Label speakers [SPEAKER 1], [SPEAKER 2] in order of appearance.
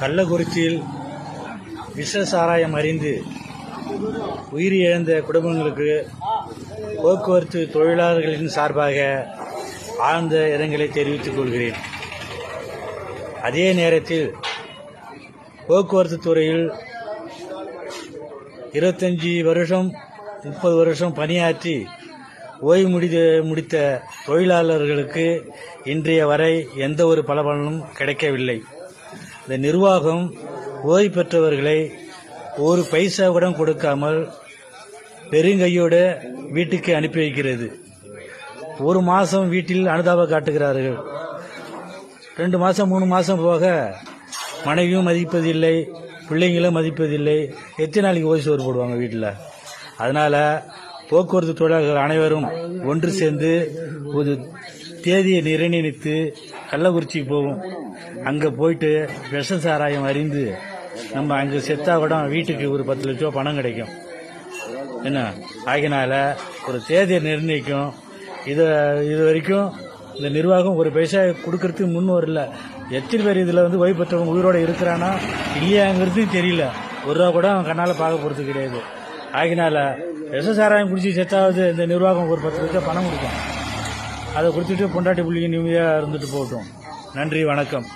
[SPEAKER 1] கள்ளக்குறிச்சியில் விஷ சாராயம் அறிந்து உயிர் இழந்த குடும்பங்களுக்கு போக்குவரத்து தொழிலாளர்களின் சார்பாக ஆழ்ந்த இரங்கலை தெரிவித்துக் கொள்கிறேன். அதே நேரத்தில் போக்குவரத்து துறையில் இருபத்தஞ்சி வருஷம் முப்பது வருஷம் பணியாற்றி ஓய்வு முடித முடித்த தொழிலாளர்களுக்கு இன்றைய வரை எந்த ஒரு பலபலனும் கிடைக்கவில்லை. இந்த நிர்வாகம் ஓய்வு பெற்றவர்களை ஒரு பைசா கூட கொடுக்காமல் பெருங்கையோடு வீட்டுக்கு அனுப்பி வைக்கிறது. ஒரு மாதம் வீட்டில் அனுதாபம் காட்டுகிறார்கள். ரெண்டு மாதம் மூணு மாதம் போக மனைவியும் மதிப்பதில்லை பிள்ளைங்களும் மதிப்பதில்லை. எத்தனை நாளைக்கு ஓய்வு சோறு போடுவாங்க வீட்டில்? அதனால் போக்குவரத்து தொழிலாளர்கள் அனைவரும் ஒன்று சேர்ந்து ஒரு தேதியை நிர்ணயித்து கள்ளக்குறிச்சி போவோம். அங்கே போயிட்டு விஷ சாராயம் அறிந்து நம்ம அங்கே செத்தா கூட வீட்டுக்கு ஒரு பத்து லட்ச ரூபா பணம் கிடைக்கும். என்ன? ஆகினால ஒரு தேதியை நிர்ணயிக்கும். இதை இது வரைக்கும் இந்த நிர்வாகம் ஒரு பைசா கொடுக்கறதுக்கு முன் வரல எத்தனை பேர் இதில் வந்து ஓய்வு பெற்றவங்க உயிரோட இருக்கிறானா? இல்லையாங்கிறது தெரியல. ஒரு ரூபா கூட அவன் கண்ணால் பார்க்க போகிறது கிடையாது. ஆகினால விஷ குடிச்சு செத்தாவது இந்த நிர்வாகம் ஒரு பத்து லட்சம் பணம் கொடுக்கும். அதை கொடுத்துட்டு பொண்டாட்டி பிள்ளைங்க நிம்மதியாக இருந்துட்டு போகட்டும். நன்றி வணக்கம்.